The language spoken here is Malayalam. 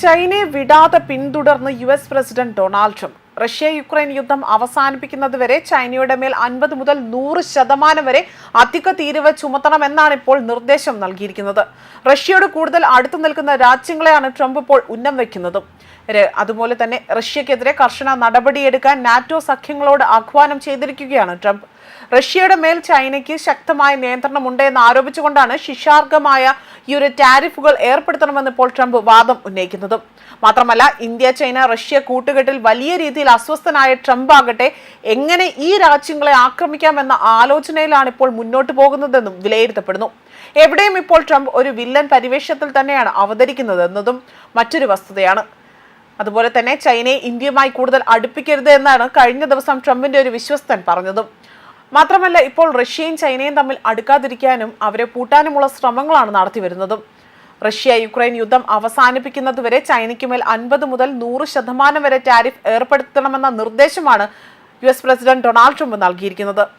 ചൈനയെ വിടാതെ പിന്തുടർന്ന് U S president Donald Trump. Russia Ukraine യുദ്ധം അവസാനിപ്പിക്കുന്നതുവരെ ചൈനയുടെ മേൽ അൻപത് മുതൽ നൂറ് ശതമാനം വരെ അധിക തീരുവ ചുമത്തണമെന്നാണ് ഇപ്പോൾ നിർദ്ദേശം നൽകിയിരിക്കുന്നത്. റഷ്യയോട് കൂടുതൽ അടുത്തു നിൽക്കുന്ന രാജ്യങ്ങളെയാണ് ട്രംപ് ഇപ്പോൾ ഉന്നം വയ്ക്കുന്നതും. അതുപോലെ തന്നെ റഷ്യക്കെതിരെ കർശന നടപടിയെടുക്കാൻ നാറ്റോ സഖ്യങ്ങളോട് ആഹ്വാനം ചെയ്തിരിക്കുകയാണ് ട്രംപ്. റഷ്യയുടെ മേൽ ചൈനയ്ക്ക് ശക്തമായ നിയന്ത്രണമുണ്ട് എന്ന് ആരോപിച്ചുകൊണ്ടാണ് ശിക്ഷാർഹമായ ഈ ഒരു ടാരിഫുകൾ ഏർപ്പെടുത്തണമെന്ന് ഇപ്പോൾ ട്രംപ് വാദം ഉന്നയിക്കുന്നതും. മാത്രമല്ല ഇന്ത്യ ചൈന റഷ്യ കൂട്ടുകെട്ടിൽ വലിയ രീതിയിൽ അസ്വസ്ഥനായ ട്രംപ് ആകട്ടെ എങ്ങനെ ഈ രാജ്യങ്ങളെ ആക്രമിക്കാമെന്ന ആലോചനയിലാണ് ഇപ്പോൾ മുന്നോട്ട് പോകുന്നതെന്നും വിലയിരുത്തപ്പെടുന്നു. എവിടെയും ഇപ്പോൾ ട്രംപ് ഒരു വില്ലൻ പരിവേഷത്തിൽ തന്നെയാണ് അവതരിക്കുന്നതെന്നതും മറ്റൊരു വസ്തുതയാണ്. അതുപോലെ തന്നെ ചൈനയെ ഇന്ത്യയുമായി കൂടുതൽ അടുപ്പിക്കരുത് എന്നാണ് കഴിഞ്ഞ ദിവസം ട്രംപിന്റെ ഒരു വിശ്വസ്തൻ പറഞ്ഞതും. മാത്രമല്ല ഇപ്പോൾ റഷ്യയും ചൈനയും തമ്മിൽ അടുക്കാതിരിക്കാനും അവരെ പൂട്ടാനുമുള്ള ശ്രമങ്ങളാണ് നടത്തി വരുന്നതും. റഷ്യ യുക്രൈൻ യുദ്ധം അവസാനിപ്പിക്കുന്നതുവരെ ചൈനയ്ക്ക് മേൽ അൻപത് മുതൽ നൂറ് ശതമാനം വരെ ടാരിഫ് ഏർപ്പെടുത്തണമെന്ന നിർദ്ദേശമാണ് U S president Donald Trump നൽകിയിരിക്കുന്നത്.